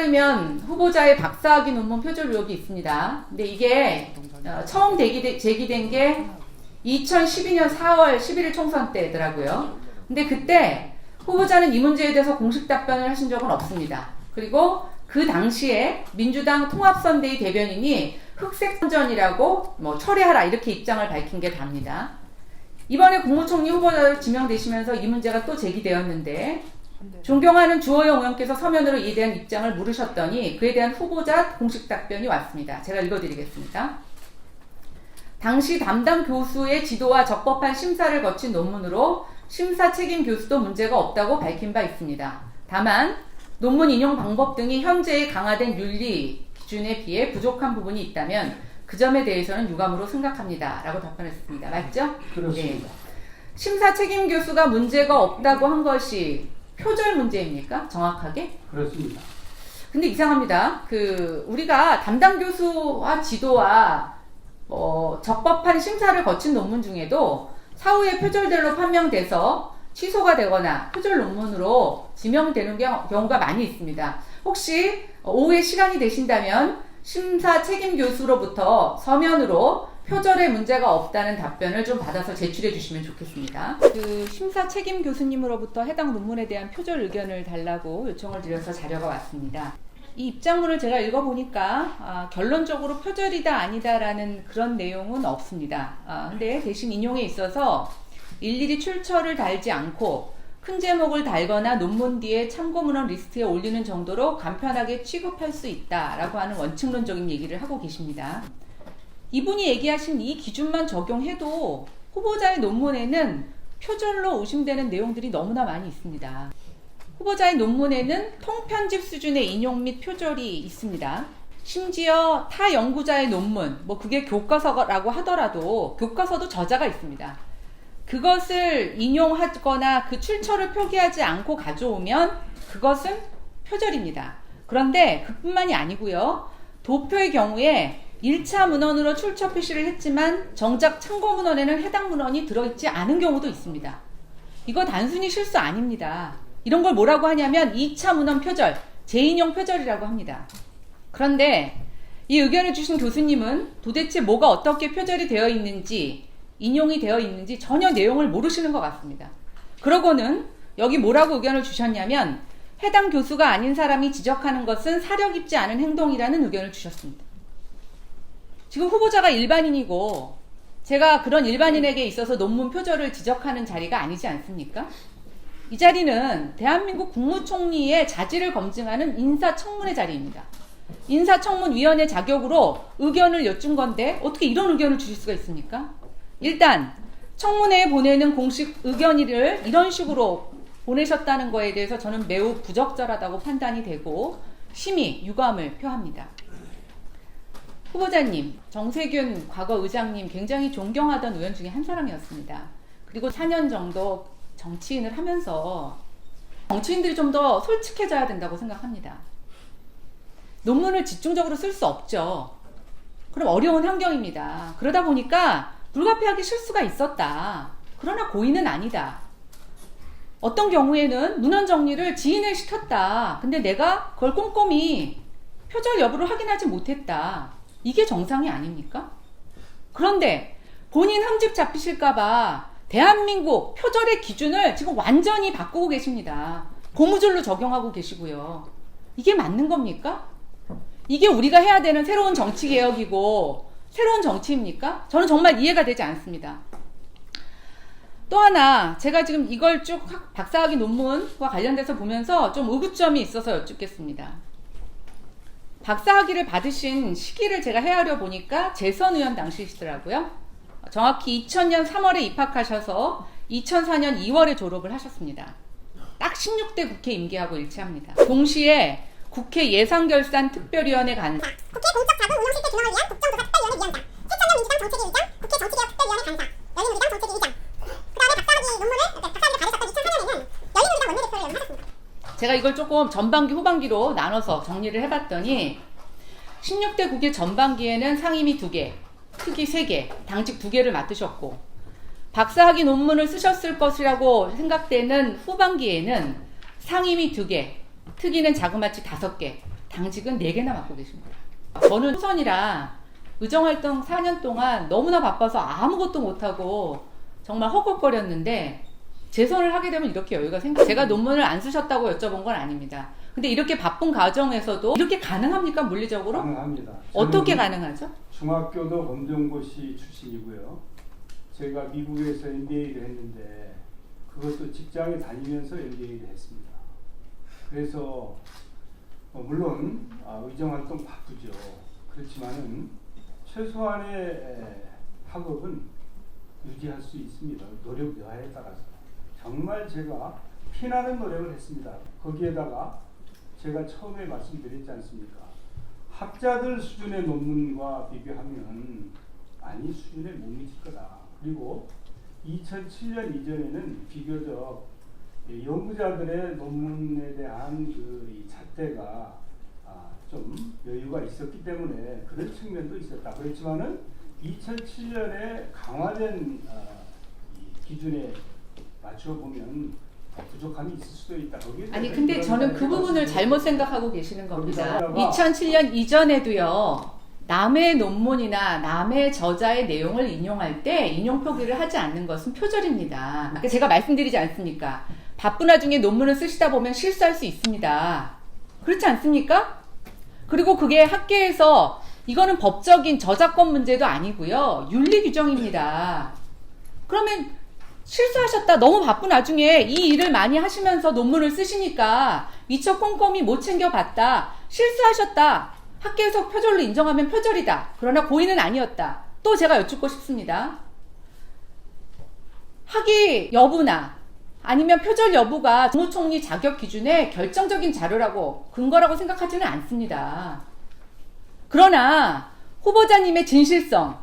따르면 후보자의 박사학위 논문 표절 의혹이 있습니다. 근데 이게 어, 처음 제기되, 제기된 게 2012년 4월 11일 총선 때더라고요. 근데 그때 후보자는 이 문제에 대해서 공식 답변을 하신 적은 없습니다. 그리고 그 당시에 민주당 통합선대위 대변인이 흑색 선전이라고 뭐 철회하라 이렇게 입장을 밝힌 게 답니다. 이번에 국무총리 후보자로 지명되시면서 이 문제가 또 제기되었는데 존경하는 주호영 의원께서 서면으로 이에 대한 입장을 물으셨더니 그에 대한 후보자 공식 답변이 왔습니다. 제가 읽어드리겠습니다. 당시 담당 교수의 지도와 적법한 심사를 거친 논문으로 심사 책임 교수도 문제가 없다고 밝힌 바 있습니다. 다만 논문 인용 방법 등이 현재의 강화된 윤리 기준에 비해 부족한 부분이 있다면 그 점에 대해서는 유감으로 생각합니다. 라고 답변했습니다. 맞죠? 그렇습니다. 네. 심사 책임 교수가 문제가 없다고 한 것이 표절 문제입니까? 정확하게? 그렇습니다. 근데 이상합니다. 그 우리가 담당 교수와 지도와 어, 적법한 심사를 거친 논문 중에도 사후에 표절들로 판명돼서 취소가 되거나 표절 논문으로 지명되는 경- 경우가 많이 있습니다. 혹시 오후에 시간이 되신다면 심사 책임 교수로부터 서면으로 표절에 문제가 없다는 답변을 좀 받아서 제출해 주시면 좋겠습니다. 그 심사 책임 교수님으로부터 해당 논문에 대한 표절 의견을 달라고 요청을 드려서 자료가 왔습니다. 이 입장문을 제가 읽어보니까 아, 결론적으로 표절이다 아니다라는 그런 내용은 없습니다. 아, 근데 대신 인용에 있어서 일일이 출처를 달지 않고 큰 제목을 달거나 논문 뒤에 참고문헌 리스트에 올리는 정도로 간편하게 취급할 수 있다라고 하는 원칙론적인 얘기를 하고 계십니다. 이분이 얘기하신 이 기준만 적용해도 후보자의 논문에는 표절로 의심되는 내용들이 너무나 많이 있습니다. 후보자의 논문에는 통편집 수준의 인용 및 표절이 있습니다. 심지어 타 연구자의 논문, 뭐 그게 교과서라고 하더라도 교과서도 저자가 있습니다. 그것을 인용하거나 그 출처를 표기하지 않고 가져오면 그것은 표절입니다. 그런데 그뿐만이 아니고요. 도표의 경우에 1차 문헌으로 출처 표시를 했지만 정작 참고 문헌에는 해당 문헌이 들어있지 않은 경우도 있습니다. 이거 단순히 실수 아닙니다. 이런 걸 뭐라고 하냐면 2차 문헌 표절, 재인용 표절이라고 합니다. 그런데 이 의견을 주신 교수님은 도대체 뭐가 어떻게 표절이 되어 있는지, 인용이 되어 있는지 전혀 내용을 모르시는 것 같습니다. 그러고는 여기 뭐라고 의견을 주셨냐면 해당 교수가 아닌 사람이 지적하는 것은 사려 깊지 않은 행동이라는 의견을 주셨습니다. 지금 후보자가 일반인이고 제가 그런 일반인에게 있어서 논문 표절을 지적하는 자리가 아니지 않습니까? 이 자리는 대한민국 국무총리의 자질을 검증하는 인사청문회 자리입니다. 인사청문위원회 자격으로 의견을 여쭌 건데 어떻게 이런 의견을 주실 수가 있습니까? 일단 청문회에 보내는 공식 의견을 이런 식으로 보내셨다는 거에 대해서 저는 매우 부적절하다고 판단이 되고 심히 유감을 표합니다. 후보자님, 정세균 과거 의장님 굉장히 존경하던 의원 중에 한 사람이었습니다. 그리고 4년 정도 정치인을 하면서 정치인들이 좀 더 솔직해져야 된다고 생각합니다. 논문을 집중적으로 쓸 수 없죠. 그럼 어려운 환경입니다. 그러다 보니까 불가피하게 실수가 있었다. 그러나 고의는 아니다. 어떤 경우에는 문헌 정리를 지인을 시켰다. 근데 내가 그걸 꼼꼼히 표절 여부를 확인하지 못했다. 이게 정상이 아닙니까? 그런데 본인 흠집 잡히실까봐 대한민국 표절의 기준을 지금 완전히 바꾸고 계십니다. 고무줄로 적용하고 계시고요. 이게 맞는 겁니까? 이게 우리가 해야 되는 새로운 정치 개혁이고 새로운 정치입니까? 저는 정말 이해가 되지 않습니다. 또 하나 제가 지금 이걸 쭉 학- 박사학위 논문과 관련돼서 보면서 좀 의구점이 있어서 여쭙겠습니다. 박사학위를 받으신 시기를 제가 헤아려 보니까 재선 의원 당시시더라고요. 정확히 2000년 3월에 입학하셔서 2004년 2월에 졸업을 하셨습니다. 딱 16대 국회 임기하고 일치합니다. 동시에 국회 예산결산 특별위원회 간 국회 공적 자본 운영 실태 규명을 위한 국정조사 특별위원회 위원장, 7천년 민주당 정책위 의장, 제가 이걸 조금 전반기 후반기로 나눠서 정리를 해봤더니 16대 국회 전반기에는 상임위 2개, 특위 3개, 당직 2개를 맡으셨고 박사학위 논문을 쓰셨을 것이라고 생각되는 후반기에는 상임위 2개, 특위는 자그마치 5개, 당직은 4개나 맡고 계십니다. 저는 후선이라 의정활동 4년 동안 너무나 바빠서 아무것도 못하고 정말 헛헛거렸는데 재선을 하게 되면 이렇게 여유가 생겨요. 제가 논문을 안 쓰셨다고 여쭤본 건 아닙니다. 근데 이렇게 바쁜 과정에서도 이렇게 가능합니까 물리적으로? 가능합니다. 어떻게 저는 가능하죠? 중학교도 검정고시 출신이고요. 제가 미국에서 MBA를 했는데 그것도 직장에 다니면서 MBA를 했습니다. 그래서 어, 물론 아, 의정 활동 바쁘죠. 그렇지만은 최소한의 에, 학업은 유지할 수 있습니다. 노력 여하에 따라서 정말 제가 피나는 노력을 했습니다. 거기에다가 제가 처음에 말씀드렸지 않습니까? 학자들 수준의 논문과 비교하면 아니 수준에 못 미칠 거다. 그리고 2007년 이전에는 비교적 이 연구자들의 논문에 대한 그이 잣대가 아, 좀 여유가 있었기 때문에 그런 측면도 있었다. 그렇지만은 2007년에 강화된 아, 이 기준에 맞춰 보면 부족함이 있을 수도 있다. 아니 근데 저는 그 부분을 잘못 생각하고 계시는 겁니다. 거기다가 2007년 이전에도요. 남의 논문이나 남의 저자의 내용을 인용할 때 인용 표기를 하지 않는 것은 표절입니다. 그러니까 제가 말씀드리지 않습니까? 바쁜 와중에 논문을 쓰시다 보면 실수할 수 있습니다. 그렇지 않습니까? 그리고 그게 학계에서 이거는 법적인 저작권 문제도 아니고요. 윤리 규정입니다. 그러면 실수하셨다. 너무 바쁜 와중에 이 일을 많이 하시면서 논문을 쓰시니까 미처 꼼꼼히 못 챙겨봤다. 실수하셨다. 학계에서 표절로 인정하면 표절이다. 그러나 고의는 아니었다. 또 제가 여쭙고 싶습니다. 학위 여부나 아니면 표절 여부가 국무총리 자격 기준의 결정적인 자료라고 근거라고 생각하지는 않습니다. 그러나 후보자님의 진실성,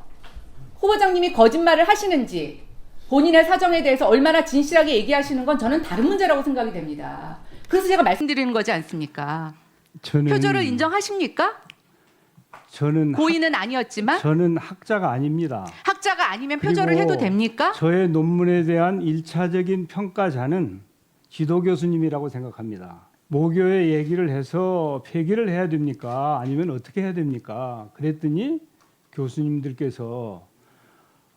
후보자님이 거짓말을 하시는지 본인의 사정에 대해서 얼마나 진실하게 얘기하시는 건 저는 다른 문제라고 생각이 됩니다. 그래서 제가 말씀드리는 거지 않습니까? 저는 표절을 인정하십니까? 저는 학- 고의는 아니었지만 저는 학자가 아닙니다. 학자가 아니면 표절을 그리고 해도 됩니까? 저의 논문에 대한 일차적인 평가자는 지도 교수님이라고 생각합니다. 모교에 얘기를 해서 폐기를 해야 됩니까? 아니면 어떻게 해야 됩니까? 그랬더니 교수님들께서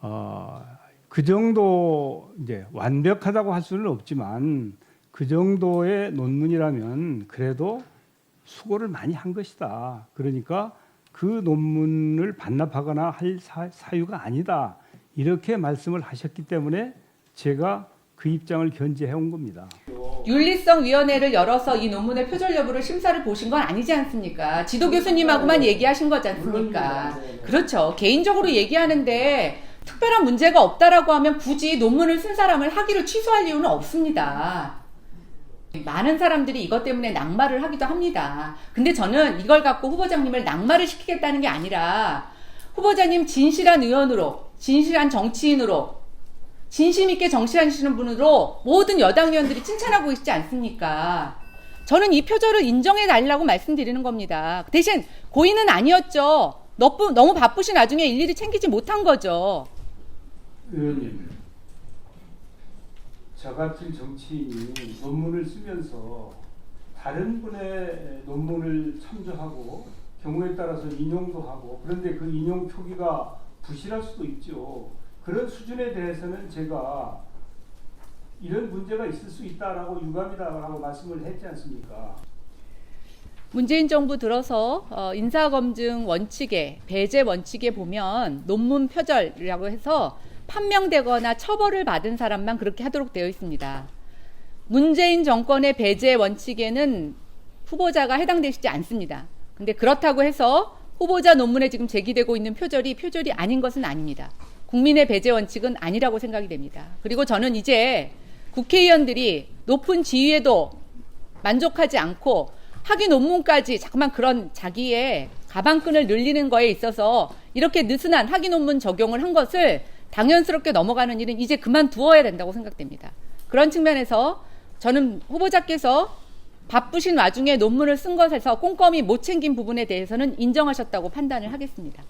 어, 그 정도 이제 완벽하다고 할 수는 없지만 그 정도의 논문이라면 그래도 수고를 많이 한 것이다. 그러니까 그 논문을 반납하거나 할 사, 사유가 아니다. 이렇게 말씀을 하셨기 때문에 제가 그 입장을 견지해 온 겁니다. 윤리성 위원회를 열어서 이 논문의 표절 여부를 심사를 보신 건 아니지 않습니까? 지도 교수님하고만 얘기하신 거지 않습니까? 그렇죠. 개인적으로 얘기하는데 특별한 문제가 없다라고 하면 굳이 논문을 쓴 사람을 학위를 취소할 이유는 없습니다. 많은 사람들이 이것 때문에 낙마를 하기도 합니다. 근데 저는 이걸 갖고 후보자님을 낙마를 시키겠다는 게 아니라 후보자님 진실한 의원으로, 진실한 정치인으로, 진심 있게 정치하시는 분으로 모든 여당 의원들이 칭찬하고 있지 않습니까? 저는 이 표절을 인정해 달라고 말씀드리는 겁니다. 대신 고의는 아니었죠. 너무, 너무 바쁘신 와중에 일일이 챙기지 못한 거죠. 의원님, 저 같은 정치인이 논문을 쓰면서 다른 분의 논문을 참조하고 경우에 따라서 인용도 하고 그런데 그 인용 표기가 부실할 수도 있죠. 그런 수준에 대해서는 제가 이런 문제가 있을 수 있다라고 유감이다라고 말씀을 했지 않습니까? 문재인 정부 들어서 어, 인사검증 원칙에 배제 원칙에 보면 논문 표절이라고 해서 판명되거나 처벌을 받은 사람만 그렇게 하도록 되어 있습니다. 문재인 정권의 배제 원칙에는 후보자가 해당되시지 않습니다. 근데 그렇다고 해서 후보자 논문에 지금 제기되고 있는 표절이 표절이 아닌 것은 아닙니다. 국민의 배제 원칙은 아니라고 생각이 됩니다. 그리고 저는 이제 국회의원들이 높은 지위에도 만족하지 않고 학위 논문까지 자꾸만 그런 자기의 가방끈을 늘리는 거에 있어서 이렇게 느슨한 학위 논문 적용을 한 것을 당연스럽게 넘어가는 일은 이제 그만두어야 된다고 생각됩니다. 그런 측면에서 저는 후보자께서 바쁘신 와중에 논문을 쓴 것에서 꼼꼼히 못 챙긴 부분에 대해서는 인정하셨다고 판단을 하겠습니다.